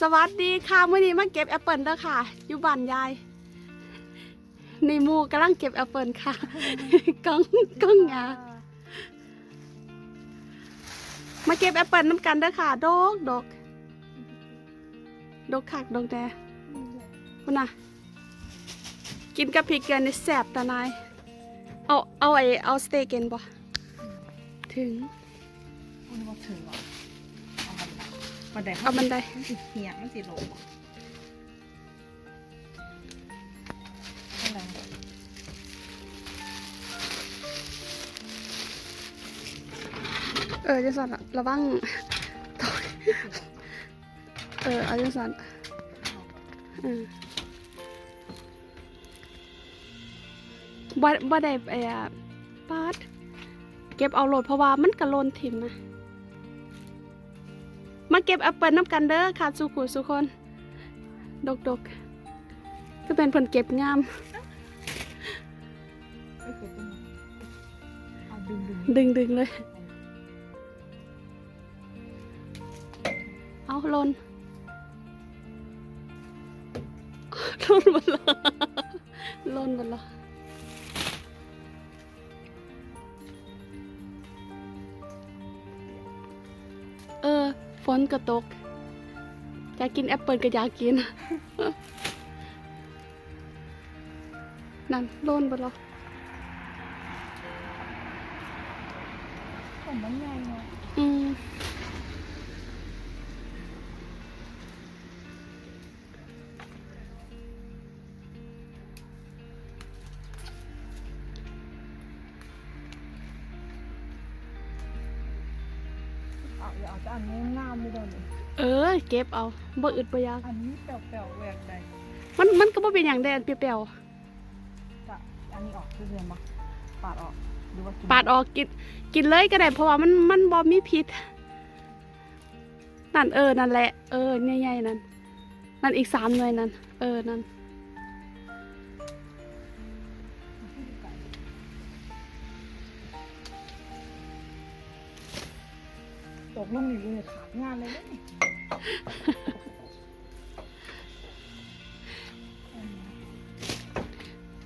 สวัสดีค่ะเมื่อนี้มาเก็บแอปเปิลเด้อค่ะอยู่บ้านยายในมูกำลังเก็บแอปเปิลค่ะก้องก้องงามาเก็บแอปเปิลน้ำกันเด้อค่ะดอกดอกดอกคักดอกแดคุณน่ะ กินกับพริกเกลือนี่แซ่บตานาย เอาเอาไอเอาสเต็กเกินบ่ถึงมันบอกถึงหรอ บันไดเอาบันไดมันสิเหียมันสิลงอะไรเออจังสันอะระวังเออเอาจังสันเออบ่บ่ได้ไอ้ปาดเก็บเอาโหลดเพราะว่ามันกระโลนถิ่มนะ มาเก็บแอปเปิลน้ำกันเด้อค่ะสุขุสุคน ดกดกๆก็เป็นผลเก็บงามไม่เกิดตรงนี้เอาดึงดึงดึงดึงเลย เอาลนลนหมดเลยลนหมดเลยเออฝ นก็ตก อยากกินแอปเปิลก็อยากกิน นั่นลนหมดเลยผมมันใหญ่เนาะอืม อาอย่าเอาจะอันนี้งามไม่โดนเลยเออ เก็บเอาบ่อึดบ่อยากอันนี้แป๋วๆแหวกใดมันมันก็บ่เป็นอย่างแดนเปรี้ยวจะอันนี้ออกคือเรียนปะปาดออกหรือว่ากินๆปาดออกกินกินเลยก็ได้เพราะว่ามันมันบ่มีพิษนั่นเออนั่นแหละ เออใหญ่ๆนั่นนั่นอีกสามหน่วยนั่นเออนั่น ตกลงอยู่เลยขาดงานเลยเนี่ย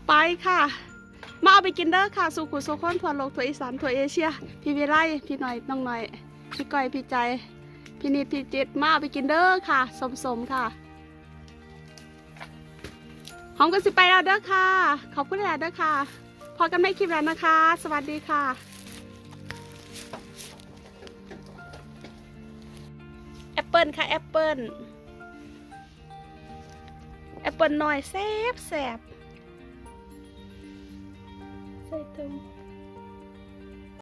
ไปค่ะ มาเอาไปกินเด้อค่ะ สุขุสุขคนทั่วโลกทั่วอีสานทั่วเอเชีย พี่วิไลพี่หน่อยน้องหน่อย พี่ก้อยพี่ใจ พี่นิดพี่จิตมาเอาไปกินเด้อค่ะ สมสมค่ะหอมกันสิไปแล้วเด้อค่ะ ขอบคุณหลายเด้อค่ะ พอกันไม่คลิปแล้วนะคะ สวัสดีค่ะ ลค่ะแอปเปิลแอปเปิลหน่อยแซ่บแซ่บใส่ตรง